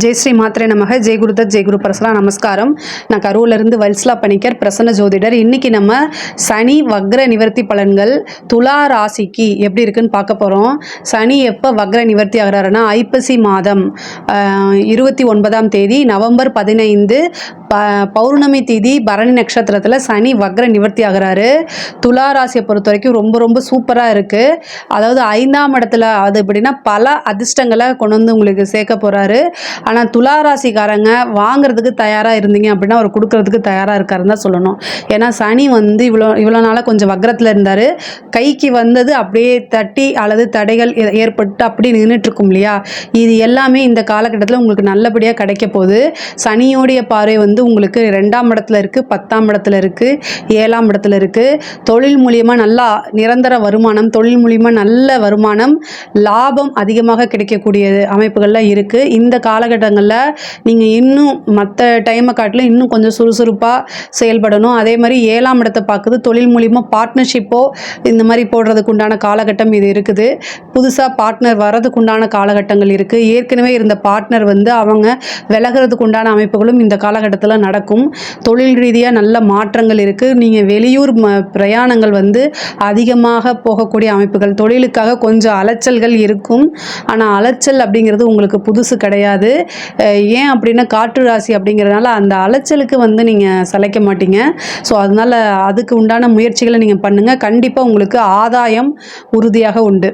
ஜெய் ஸ்ரீ மாத்திரை நமக. ஜெய் குருதத் ஜெய் குரு பிரசலா நமஸ்காரம். நான் கரூர்லேருந்து வல்ஸ்லா பணிக்கர் பிரசன்ன ஜோதிடர். இன்னைக்கு நம்ம சனி வக்ர நிவர்த்தி பலன்கள் துலா ராசிக்கு எப்படி இருக்குன்னு பார்க்க போகிறோம் சனி எப்போ வக்ர நிவர்த்தி ஆகிறாருன்னா ஐப்பசி மாதம் இருபத்தி ஒன்பதாம் தேதி நவம்பர் பதினைந்து ப பௌர்ணமி தேதி பரணி நட்சத்திரத்தில் சனி வக்ர நிவர்த்தி ஆகிறாரு. துலா ராசியை பொறுத்த வரைக்கும் ரொம்ப ரொம்ப சூப்பராக இருக்குது அதாவது ஐந்தாம் இடத்துல அது எப்படின்னா பல அதிர்ஷ்டங்களை கொண்டு வந்து உங்களுக்கு சேர்க்க போகிறாரு ஆனால் துலா ராசிக்காரங்க வாங்குறதுக்கு தயாராக இருந்தீங்க அப்படின்னா அவர் கொடுக்கறதுக்கு தயாராக இருக்காருன்னு தான் சொல்லணும். ஏன்னா சனி வந்து இவ்வளோ இவ்வளோ நாளாக கொஞ்சம் வக்ரத்தில் இருந்தார். கைக்கு வந்தது அப்படியே தட்டி அல்லது தடைகள் ஏ- ஏற்பட்டு அப்படி நின்றுட்டுருக்கும் இல்லையா? இது எல்லாமே இந்த காலகட்டத்தில் உங்களுக்கு நல்லபடியாக கிடைக்க போகுது. சனியோடைய பார்வை வந்து உங்களுக்கு ரெண்டாம் இடத்துல இருக்குது பத்தாம் இடத்துல இருக்குது ஏழாம் இடத்துல இருக்குது தொழில் மூலியமாக நல்லா நிரந்தர வருமானம் தொழில் மூலியமாக நல்ல வருமானம் லாபம் அதிகமாக கிடைக்கக்கூடிய அமைப்புகள்லாம் இருக்குது இந்த காலகட்டங்களில் நீங்கள் இன்னும் மற்ற டைமை காட்டிலும் இன்னும் கொஞ்சம் சுறுசுறுப்பாக செயல்படணும். அதே மாதிரி ஏழாம் இடத்தை பார்க்குது தொழில் மூலியமாக பார்ட்னர்ஷிப்போ இந்த மாதிரி போடுறதுக்கு உண்டான காலகட்டம் இது இருக்குது. புதுசாக பார்ட்னர் வர்றதுக்கு உண்டான காலகட்டங்கள் இருக்குது ஏற்கனவே இருந்த பார்ட்னர் வந்து அவங்க விலகிறதுக்கு உண்டான அமைப்புகளும் இந்த காலகட்டத்தில் நடக்கும். தொழில் ரீதியாக நல்ல மாற்றங்கள் இருக்குது நீங்கள் வெளியூர் ம பிரயாணங்கள் வந்து அதிகமாக போகக்கூடிய அமைப்புகள். தொழிலுக்காக கொஞ்சம் அலைச்சல்கள் இருக்கும். ஆனால் அலைச்சல் அப்படிங்கிறது உங்களுக்கு புதுசு கிடையாது. ஏன் அப்படின்னா காற்று ராசி அப்படிங்கிறதுனால அந்த அலைச்சலுக்கு வந்து நீங்கள் சளைக்க மாட்டீங்க. ஸோ அதனால் அதுக்கு உண்டான முயற்சிகளை நீங்கள் பண்ணுங்கள் கண்டிப்பாக உங்களுக்கு ஆதாயம் உறுதியாக உண்டு.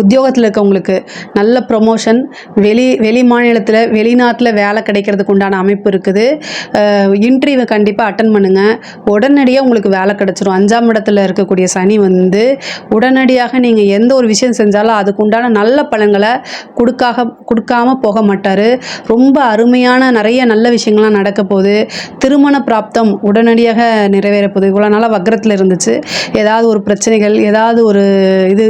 உத்தியோகத்தில் இருக்கவங்களுக்கு நல்ல ப்ரொமோஷன் வெளி வெளி மாநிலத்தில் வெளிநாட்டில் வேலை கிடைக்கிறதுக்கு உண்டான அமைப்பு இருக்குது. இன்டர்வியூ கண்டிப்பாக அட்டன் பண்ணுங்கள் உடனடியாக உங்களுக்கு வேலை கிடச்சிரும். அஞ்சாம் இடத்துல இருக்கக்கூடிய சனி வந்து உடனடியாக நீங்கள் எந்த ஒரு விஷயம் செஞ்சாலும் அதுக்கு உண்டான நல்ல பலன்களை கொடுக்காக கொடுக்காம போக மாட்டார். ரொம்ப அருமையான நிறைய நல்ல விஷயங்கள்லாம் நடக்க போகுது. திருமண பிராப்தம் உடனடியாக நிறைவேற போகுது. இவ்வளோ நாளாக வக்ரத்தில் இருந்துச்சு. ஏதாவது ஒரு பிரச்சனைகள் ஏதாவது ஒரு இது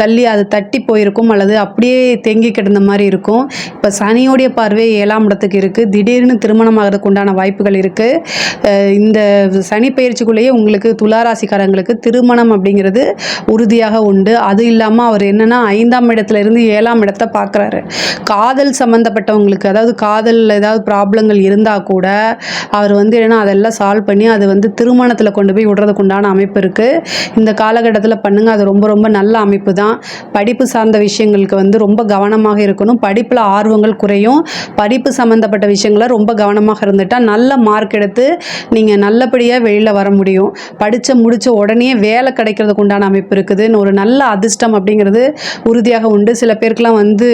தள்ளி அது தட்டி போயிருக்கும் அல்லது அப்படியே தேங்கி கிடந்த மாதிரி இருக்கும். இப்போ சனியோடைய பார்வை ஏழாம் இடத்துக்கு இருக்குது திடீர்னு திருமணம் ஆகிறதுக்கு உண்டான வாய்ப்புகள் இருக்குது இந்த சனி பயிற்சிக்குள்ளேயே உங்களுக்கு துளாராசிக்காரங்களுக்கு திருமணம் அப்படிங்கிறது உறுதியாக உண்டு. அது இல்லாமல் அவர் என்னென்னா ஐந்தாம் இடத்துல இருந்து ஏழாம் இடத்தை பார்க்குறாரு. காதல் சம்மந்தப்பட்டவங்களுக்கு அதாவது காதலில் ஏதாவது ப்ராப்ளங்கள் இருந்தால் கூட அவர் வந்து என்னென்னா அதெல்லாம் சால்வ் பண்ணி அது வந்து திருமணத்தில் கொண்டு போய் விடுறதுக்கு உண்டான அமைப்பு இருக்குது இந்த காலகட்டத்தில் பண்ணுங்கள் அது ரொம்ப ரொம்ப நல்ல அமைப்பு தான். படிப்பு சார்ந்த விஷயங்களுக்கு வந்து ரொம்ப கவனமாக இருக்கணும். படிப்பில் ஆர்வங்கள் குறையும். படிப்பு சம்மந்தப்பட்ட விஷயங்களை ரொம்ப கவனமாக இருந்துட்டால் நல்ல மார்க் எடுத்து நீங்கள் நல்லபடியாக வெளியில் வர முடியும். படித்த முடித்த உடனே வேலை கிடைக்கிறதுக்கு உண்டான அமைப்பு இருக்குதுன்னு ஒரு நல்ல அதிர்ஷ்டம் அப்படிங்கிறது உறுதியாக உண்டு. சில பேருக்குலாம் வந்து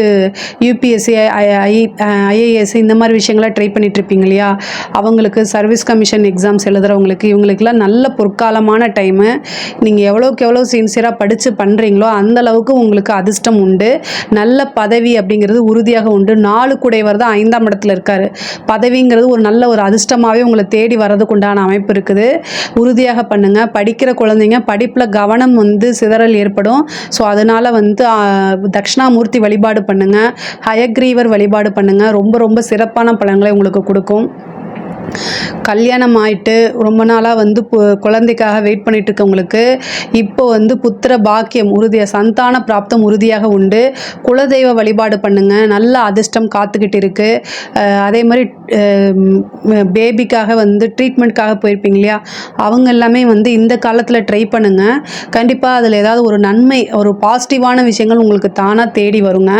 யூபிஎஸ்சி ஐஏஎஸ் இந்த மாதிரி விஷயங்களை ட்ரை பண்ணிட்டு இருப்பீங்க இல்லையா? அவங்களுக்கு சர்வீஸ் கமிஷன் எக்ஸாம்ஸ் எழுதுறவங்களுக்கு இவங்களுக்குலாம் நல்ல பொற்காலமான டைமு நீங்கள் எவ்வளோக்கு எவ்வளோ சின்சியராக படித்து பண்ணுறீங்களோ அந்தளவுக்கு அளவுக்கு உங்களுக்கு அதிர்ஷ்டம் உண்டு. நல்ல பதவி அப்படிங்கிறது உறுதியாக உண்டு. நாலு குடைவர் தான் ஐந்தாம் இடத்துல இருக்கார். பதவிங்கிறது ஒரு நல்ல ஒரு அதிர்ஷ்டமாகவே உங்களை தேடி வர்றதுக்கு உண்டான அமைப்பு இருக்குது. உறுதியாக பண்ணுங்கள் படிக்கிற குழந்தைங்க படிப்பில் கவனம் வந்து சிதறல் ஏற்படும். ஸோ அதனால் வந்து தட்சிணாமூர்த்தி வழிபாடு பண்ணுங்கள் ஹயக்ரீவர் வழிபாடு பண்ணுங்கள் ரொம்ப ரொம்ப சிறப்பான பலன்களை உங்களுக்கு கொடுக்கும். கல்யாணம் ஆயிட்டு ரொம்ப நாளாக வந்து பு- குழந்தைக்காக வெயிட் பண்ணிட்டு இருக்கவங்களுக்கு இப்போ வந்து புத்திர பாக்கியம் உறுதியாக சந்தான பிராப்தம் உறுதியாக உண்டு. குலதெய்வ வழிபாடு பண்ணுங்க. நல்ல அதிர்ஷ்டம் காத்துக்கிட்டு இருக்கு அதே மாதிரி பேபிக்காக வந்து ட்ரீட்மெண்ட்காக போயிருப்பீங்க இல்லையா? அவங்க எல்லாமே வந்து இந்த காலத்தில் ட்ரை பண்ணுங்க. கண்டிப்பாக அதில் ஏதாவது ஒரு நன்மை ஒரு பாசிட்டிவான விஷயங்கள் உங்களுக்கு தானாக தேடி வருங்க.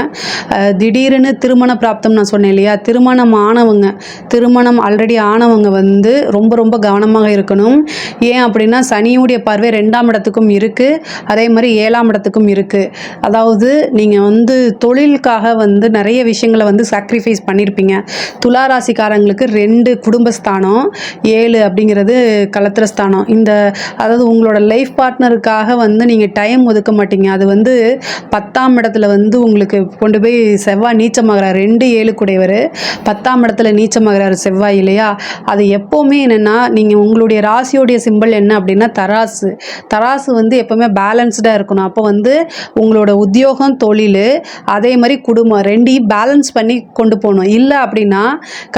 திடீர்னு திருமண பிராப்தம் நான் சொன்னேன் இல்லையா? திருமணம் ஆனவங்க திருமணம் ஆல்ரெடி ஆனவங்க வந்து வந்து ரொம்ப ரொம்ப கவனமாக இருக்கணும். ஏன் அப்படின்னா சனியுடைய பார்வை ரெண்டாம் இடத்துக்கும் இருக்குது அதே மாதிரி ஏழாம் இடத்துக்கும் இருக்குது அதாவது நீங்கள் வந்து தொழிலுக்காக வந்து நிறைய விஷயங்களை வந்து சாக்ரிஃபைஸ் பண்ணியிருப்பீங்க துலா ராசிக்காரங்களுக்கு ரெண்டு குடும்பஸ்தானம் ஏழு அப்படிங்கிறது கலத்திரஸ்தானம். இந்த அதாவது உங்களோட லைஃப் பார்ட்னருக்காக வந்து நீங்கள் டைம் ஒதுக்க மாட்டீங்க. அது வந்து பத்தாம் இடத்துல வந்து உங்களுக்கு கொண்டு போய் செவ்வாய் நீச்சமாகிறார். ரெண்டு ஏழு குடையவர் பத்தாம் இடத்துல நீச்சமாகிறார் செவ்வாய் இல்லையா? அது எப்போவுமே என்னென்னா நீங்கள் உங்களுடைய ராசியோடைய சிம்பல் என்ன அப்படின்னா தராசு. தராசு வந்து எப்போவுமே பேலன்ஸ்டாக இருக்கணும். அப்போ வந்து உங்களோட உத்தியோகம் தொழில் அதே மாதிரி குடும்பம் ரெண்டையும் பேலன்ஸ் பண்ணி கொண்டு போகணும். இல்லை அப்படின்னா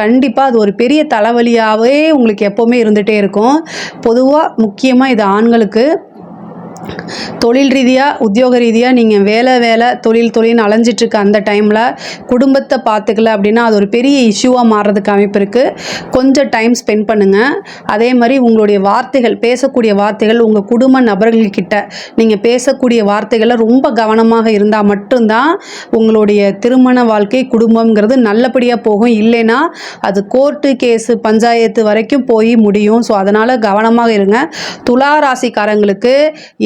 கண்டிப்பாக அது ஒரு பெரிய தலைவலியாகவே உங்களுக்கு எப்போவுமே இருந்துகிட்டே இருக்கும். பொதுவாக முக்கியமாக இது ஆண்களுக்கு. தொழில் ரீதியாக உத்தியோக ரீதியாக நீங்கள் வேலை வேலை தொழில் தொழில்னு அலைஞ்சிட்ருக்க அந்த டைமில் குடும்பத்தை பார்த்துக்கல அப்படின்னா அது ஒரு பெரிய இஷ்யூவாக மாறுறதுக்கு அமைப்பு இருக்குது கொஞ்சம் டைம் ஸ்பெண்ட் பண்ணுங்கள் அதே மாதிரி உங்களுடைய வார்த்தைகள் பேசக்கூடிய வார்த்தைகள் உங்கள் குடும்ப நபர்கள்கிட்ட நீங்கள் பேசக்கூடிய வார்த்தைகளை ரொம்ப கவனமாக இருந்தால் மட்டும்தான் உங்களுடைய திருமண வாழ்க்கை குடும்பங்கிறது நல்லபடியாக போகும். இல்லைன்னா அது கோர்ட்டு கேஸு பஞ்சாயத்து வரைக்கும் போய் முடியும். ஸோ அதனால் கவனமாக இருங்க. துலா ராசிக்காரங்களுக்கு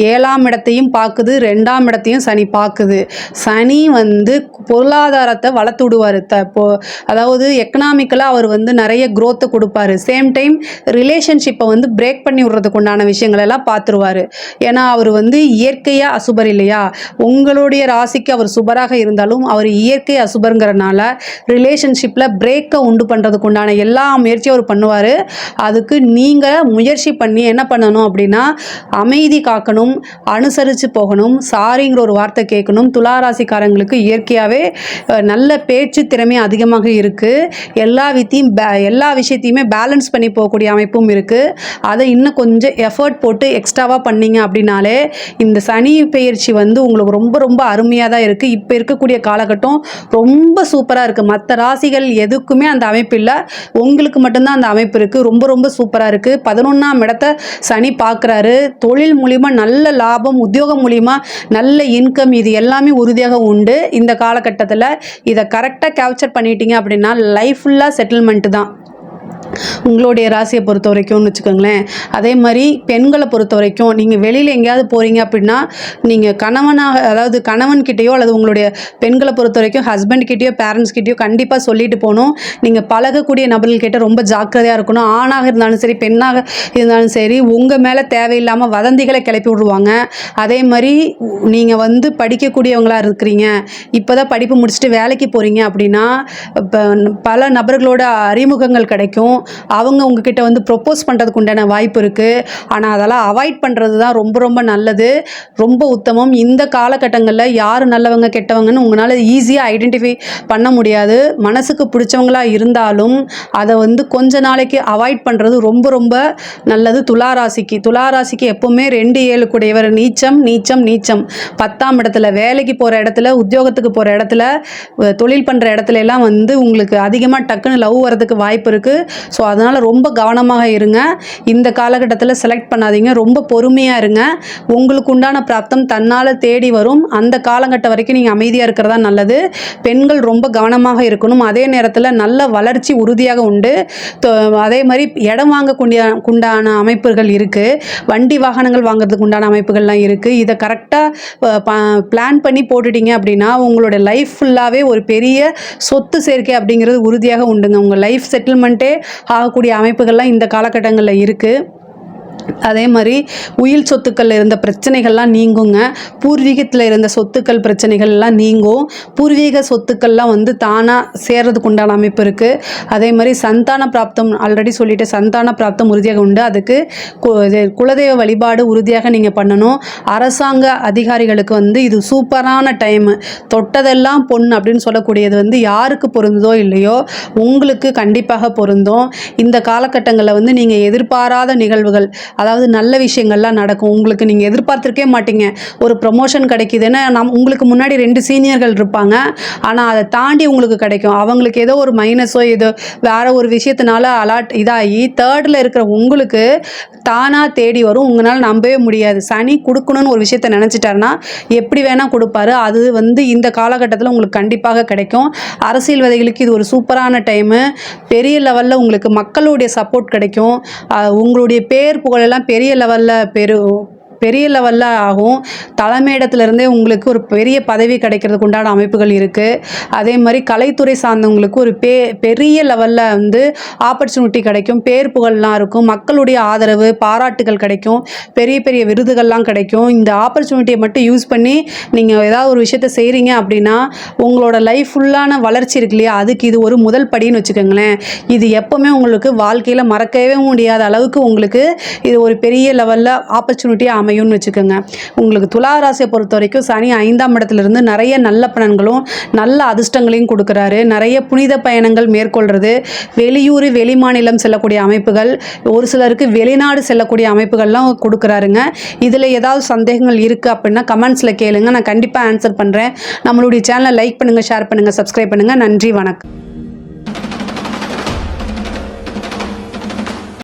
ஏழாம் இடத்தையும் பார்க்குது ரெண்டாம் இடத்தையும் சனி பார்க்குது. சனி வந்து பொருளாதாரத்தை வளர்த்து விடுவார். த இப்போ அதாவது எக்கனாமிக்கலாக அவர் வந்து நிறைய க்ரோத்தை கொடுப்பாரு. சேம் டைம் ரிலேஷன்ஷிப்பை வந்து பிரேக் பண்ணி விடுறதுக்கு உண்டான விஷயங்கள் எல்லாம் பார்த்துருவாரு. ஏன்னா அவர் வந்து இயற்கையாக அசுபர் இல்லையா? உங்களுடைய ராசிக்கு அவர் சுபராக இருந்தாலும் அவர் இயற்கை அசுபருங்கிறனால ரிலேஷன்ஷிப்பில் பிரேக்கை உண்டு பண்ணுறதுக்கு உண்டான எல்லா முயற்சியும் அவர் பண்ணுவார். அதுக்கு நீங்கள் முயற்சி பண்ணி என்ன பண்ணணும் அப்படின்னா அமைதி காக்கணும் அனுசரித்து போகணும் சாரிங்கிற ஒரு வார்த்தை கேட்கணும். துளாராசிக்காரங்களுக்கு இயற்கையாகவே நல்ல பேச்சு திறமை அதிகமாக இருக்குது எல்லா வித்தையும் பே எல்லா விஷயத்தையுமே பேலன்ஸ் பண்ணி போகக்கூடிய அமைப்பும் இருக்குது அதை இன்னும் கொஞ்சம் எஃபர்ட் போட்டு எக்ஸ்ட்ராவாக பண்ணீங்க அப்படின்னாலே இந்த சனி பயிற்சி வந்து உங்களுக்கு ரொம்ப ரொம்ப அருமையாக தான் இருக்குது இப்போ இருக்கக்கூடிய காலகட்டம் ரொம்ப சூப்பராக இருக்குது மற்ற ராசிகள் எதுக்குமே அந்த அமைப்பு இல்லை. உங்களுக்கு மட்டும்தான் அந்த அமைப்பு இருக்குது ரொம்ப ரொம்ப சூப்பராக இருக்குது பதினொன்றாம் இடத்த சனி பார்க்குறாரு. தொழில் மூலிமா நல்ல லாபம் உத்தியோகம் மூலிமா நல்ல இன்கம் இது எல்லாமே உறுதியாக உண்டு. இந்த காலகட்டத்தில் இதை கரெக்டாக கேப்சர் பண்ணிட்டீங்க அப்படின்னா லைஃப் ஃபுல்லாக செட்டில்மெண்ட்டு தான். உங்களுடைய ராசியை பொறுத்த வரைக்கும்னு வச்சுக்கோங்களேன். அதே மாதிரி பெண்களை பொறுத்த வரைக்கும் நீங்கள் வெளியில் எங்கேயாவது போகிறீங்க அப்படின்னா நீங்கள் கணவனாக அதாவது கணவன்கிட்டயோ அல்லது உங்களுடைய பெண்களை பொறுத்த வரைக்கும் ஹஸ்பண்ட் கிட்டேயோ பேரண்ட்ஸ் கிட்டேயோ கண்டிப்பாக சொல்லிட்டு போகணும். நீங்கள் பழகக்கூடிய நபர்கள்கிட்ட ரொம்ப ஜாக்கிரதையாக இருக்கணும். ஆணாக இருந்தாலும் சரி பெண்ணாக இருந்தாலும் சரி உங்கள் மேலே தேவையில்லாமல் வதந்திகளை கிளப்பி விடுவாங்க. அதே மாதிரி நீங்கள் வந்து படிக்கக்கூடியவங்களாக இருக்கிறீங்க. இப்போ தான் படிப்பு முடிச்சுட்டு வேலைக்கு போகிறீங்க அப்படின்னா இப்போ பல நபர்களோட அறிமுகங்கள் கிடைக்கும். அவங்க உங்ககிட்ட வந்து ப்ரொப்போஸ் பண்ணுறதுக்கு உண்டான வாய்ப்பு இருக்குது ஆனால் அதெல்லாம் அவாய்ட் பண்ணுறது தான் ரொம்ப ரொம்ப நல்லது. ரொம்ப உத்தமம். இந்த காலகட்டங்களில் யார் நல்லவங்க கெட்டவங்கன்னு உங்களால் ஈஸியாக ஐடென்டிஃபை பண்ண முடியாது. மனசுக்கு பிடிச்சவங்களாக இருந்தாலும் அதை வந்து கொஞ்ச நாளைக்கு அவாய்ட் பண்ணுறது ரொம்ப ரொம்ப நல்லது. துளாராசிக்கு துளாராசிக்கு எப்போவுமே ரெண்டு ஏழு கூடையவர் நீச்சம் நீச்சம் நீச்சம். பத்தாம் இடத்துல வேலைக்கு போகிற இடத்துல உத்தியோகத்துக்கு போகிற இடத்துல தொழில் பண்ணுற இடத்துல எல்லாம் வந்து உங்களுக்கு அதிகமாக டக்குன்னு லவ் வரதுக்கு வாய்ப்பு இருக்குது ஸோ அதனால் ரொம்ப கவனமாக இருங்க. இந்த காலகட்டத்தில் செலக்ட் பண்ணாதீங்க. ரொம்ப பொறுமையாக இருங்க. உங்களுக்கு உண்டான பிராப்தம் தன்னால் தேடி வரும். அந்த காலகட்டம் வரைக்கும் நீங்கள் அமைதியாக இருக்கிறதா நல்லது. பெண்கள் ரொம்ப கவனமாக இருக்கணும். அதே நேரத்தில் நல்ல வளர்ச்சி உறுதியாக உண்டு. அதே மாதிரி இடம் வாங்கக்கூடிய உண்டான அமைப்புகள் இருக்குது வண்டி வாகனங்கள் வாங்குறதுக்கு உண்டான அமைப்புகள்லாம் இருக்குது இதை கரெக்டாக பிளான் பண்ணி போட்டுட்டீங்க அப்படின்னா உங்களோட லைஃப் ஃபுல்லாகவே ஒரு பெரிய சொத்து சேர்க்கை அப்படிங்கிறது உறுதியாக உண்டுங்க. உங்கள் லைஃப் செட்டில்மெண்ட்டே ஆகக்கூடிய அமைப்புகள்லாம் இந்த காலகட்டங்களில் இருக்குது அதே மாதிரி உயில் சொத்துக்களில் இருந்த பிரச்சனைகள்லாம் நீங்குங்க. பூர்வீகத்தில் இருந்த சொத்துக்கள் பிரச்சனைகள் எல்லாம் நீங்கும். பூர்வீக சொத்துக்கள்லாம் வந்து தானாக சேர்றதுக்கு உண்டான அமைப்பு இருக்குது அதே மாதிரி சந்தான பிராப்தம் ஆல்ரெடி சொல்லிட்டு சந்தான பிராப்தம் உறுதியாக உண்டு. அதுக்கு கு- இது குலதெய்வ வழிபாடு உறுதியாக நீங்கள் பண்ணணும். அரசாங்க அதிகாரிகளுக்கு வந்து இது சூப்பரான டைமு. தொட்டதெல்லாம் பொண்ணு அப்படின்னு சொல்லக்கூடியது வந்து யாருக்கு பொருந்ததோ இல்லையோ உங்களுக்கு கண்டிப்பாக பொருந்தும். இந்த காலகட்டங்களில் வந்து நீங்கள் எதிர்பாராத நிகழ்வுகள் அதாவது நல்ல விஷயங்கள்லாம் நடக்கும். உங்களுக்கு நீங்கள் எதிர்பார்த்துருக்கே மாட்டீங்க. ஒரு ப்ரொமோஷன் கிடைக்குதுன்னா நம் உங்களுக்கு முன்னாடி ரெண்டு சீனியர்கள் இருப்பாங்க. ஆனால் அதை தாண்டி உங்களுக்கு கிடைக்கும். அவங்களுக்கு ஏதோ ஒரு மைனஸோ ஏதோ வேற ஒரு விஷயத்தினால அலாட் இதாகி தேர்டில் இருக்கிற உங்களுக்கு தானாக தேடி வரும். உங்களால் நம்பவே முடியாது. சனி கொடுக்கணும்னு ஒரு விஷயத்த நினச்சிட்டாருன்னா எப்படி வேணால் கொடுப்பாரு. அது வந்து இந்த காலகட்டத்தில் உங்களுக்கு கண்டிப்பாக கிடைக்கும். அரசியல்வாதிகளுக்கு இது ஒரு சூப்பரான டைமு பெரிய லெவலில் உங்களுக்கு மக்களுடைய சப்போர்ட் கிடைக்கும். உங்களுடைய பேர் புகழ் புகழெல்லாம் பெரிய லெவலில் பெரு பெரிய லெவலில் ஆகும். தலைமையிடத்துலேருந்தே உங்களுக்கு ஒரு பெரிய பதவி கிடைக்கிறதுக்கு உண்டான அமைப்புகள் இருக்குது அதே மாதிரி கலைத்துறை சார்ந்தவங்களுக்கு ஒரு பே பெரிய லெவலில் வந்து ஆப்பர்ச்சுனிட்டி கிடைக்கும். பேர் புகழ்லாம் இருக்கும். மக்களுடைய ஆதரவு பாராட்டுகள் கிடைக்கும். பெரிய பெரிய விருதுகள்லாம் கிடைக்கும். இந்த ஆப்பர்ச்சுனிட்டியை மட்டும் யூஸ் பண்ணி நீங்கள் ஏதாவது ஒரு விஷயத்த செய்கிறீங்க அப்படின்னா உங்களோட லைஃப் ஃபுல்லான வளர்ச்சி இருக்கு இல்லையா? அதுக்கு இது ஒரு முதல் படின்னு வச்சுக்கோங்களேன். இது எப்போவுமே உங்களுக்கு வாழ்க்கையில் மறக்கவே முடியாத அளவுக்கு உங்களுக்கு இது ஒரு பெரிய லெவலில் ஆப்பர்ச்சுனிட்டியாக அமை அமையும்னு வச்சுக்கோங்க. உங்களுக்கு துலா ராசியை பொறுத்த வரைக்கும் சனி ஐந்தாம் இடத்துலேருந்து நிறைய நல்ல பலன்களும் நல்ல அதிர்ஷ்டங்களையும் கொடுக்குறாரு. நிறைய புனித பயணங்கள் மேற்கொள்கிறது வெளியூர் வெளிமாநிலம் செல்லக்கூடிய அமைப்புகள் ஒரு சிலருக்கு வெளிநாடு செல்லக்கூடிய அமைப்புகள்லாம் கொடுக்குறாருங்க. இதில் ஏதாவது சந்தேகங்கள் இருக்குது அப்படின்னா கமெண்ட்ஸில் கேளுங்க. நான் கண்டிப்பாக ஆன்சர் பண்ணுறேன் நம்மளுடைய சேனலை லைக் பண்ணுங்கள் ஷேர் பண்ணுங்கள் சப்ஸ்கிரைப் பண்ணுங்கள் நன்றி வணக்கம்.